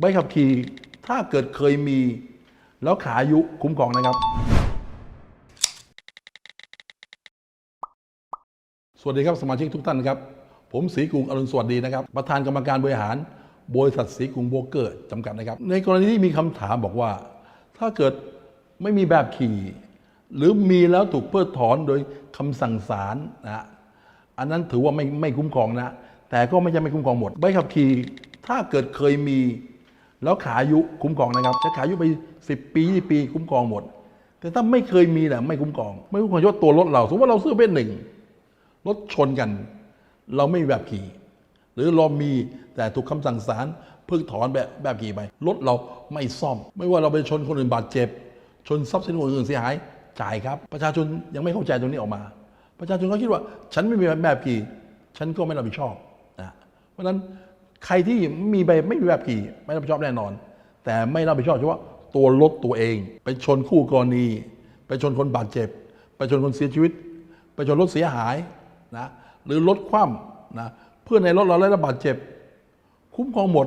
ใบขับขี่ถ้าเกิดเคยมี แล้วขาอายุคุ้มครองนะครับ สวัสดีครับสมาชิกทุกท่านครับ ผมศรีกรุงอรุณสวัสดีนะครับ ประธานกรรมการบริหารบริษัทศรีกรุงโบรกเกอร์จำกัดนะครับ ในกรณีที่มีคำถามบอกว่า ถ้าเกิดไม่มีแบบขี่ หรือมีแล้วถูกเพิกถอนโดยคำสั่งศาลนะฮะอันนั้นถือว่าไม่ไม่คุ้มครองนะ แต่ก็ไม่ใช่ไม่คุ้มครองหมดใบขับขี่ถ้าเกิดเคยมี แล้วขายุคุ้มครองนะครับจะขายุไป 10 ปี20ปีคุ้มครองหมด แต่ถ้าไม่เคยมีนะไม่คุ้มครอง ไม่คุ้มครองเฉพาะตัวรถเรา สมมติว่าเราซื้อเป็นหนึ่งรถชนกัน เราไม่มีแบบขี่ หรือเรามีแต่ถูกคำสั่งศาลเพิกถอนแบบแบบขี่ไปรถเราไม่ซ่อม ไม่ว่าเราไปชนคนอื่นบาดเจ็บ ชนทรัพย์สินคนอื่นเสียหายจ่ายครับ ประชาชนยังไม่เข้าใจตรงนี้ออกมา ประชาชนก็คิดว่า ฉันไม่มีแบบขี่ฉันก็ไม่รับผิดชอบนะเพราะฉะนั้น ใครที่มีใบไม่มีแบบขี่ไม่รับผิดชอบแน่นอน แต่ไม่รับผิดชอบเฉพาะตัวรถตัวเอง ไปชนคู่กรณี ไปชนคนบาดเจ็บ ไปชนคนเสียชีวิต ไปชนรถเสียหายนะหรือรถคว่ำนะเพื่อนในรถเราได้รับบาดเจ็บ คุ้มครองหมด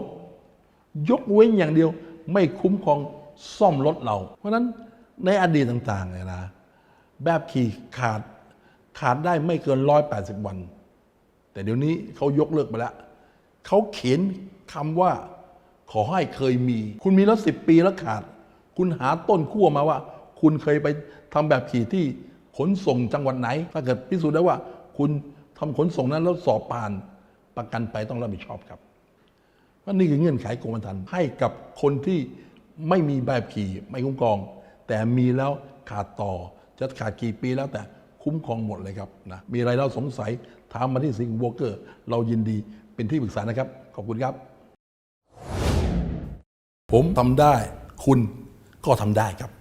ยกเว้นอย่างเดียว ไม่คุ้มครองซ่อมรถเรา เพราะฉะนั้นในอดีตต่างๆเนี่ยนะแบบขี่ขาดขาดได้ไม่เกินร้อยแปดสิบวัน แต่เดี๋ยวนี้เขายกเลิกไปแล้ว เขาเขียนคำว่าขอให้เคยมี คุณมีแล้วสิบปีแล้วขาด คุณหาต้นขั้วมาว่า คุณเคยไปทำแบบขี่ที่ขนส่งจังหวัดไหน ถ้าเกิดพิสูจน์ได้ว่า คุณทำขนส่งนั้นแล้วสอบผ่านประกันไปต้องรับผิดชอบครับว่านี่คือเงื่อนไขกรมธรรม์ให้กับคนที่ไม่มีแบบขี่ไม่คุ้มครอง แต่มีแล้วขาดต่อจะขาดกี่ปีแล้วแต่ คุ้มครองหมดเลยครับนะมีอะไรเราสงสัยถามมาที่สิงห์วอเกอร์ เรายินดีเป็นที่ปรึกษานะครับ ขอบคุณครับ ผมทำได้ คุณก็ทำได้ครับ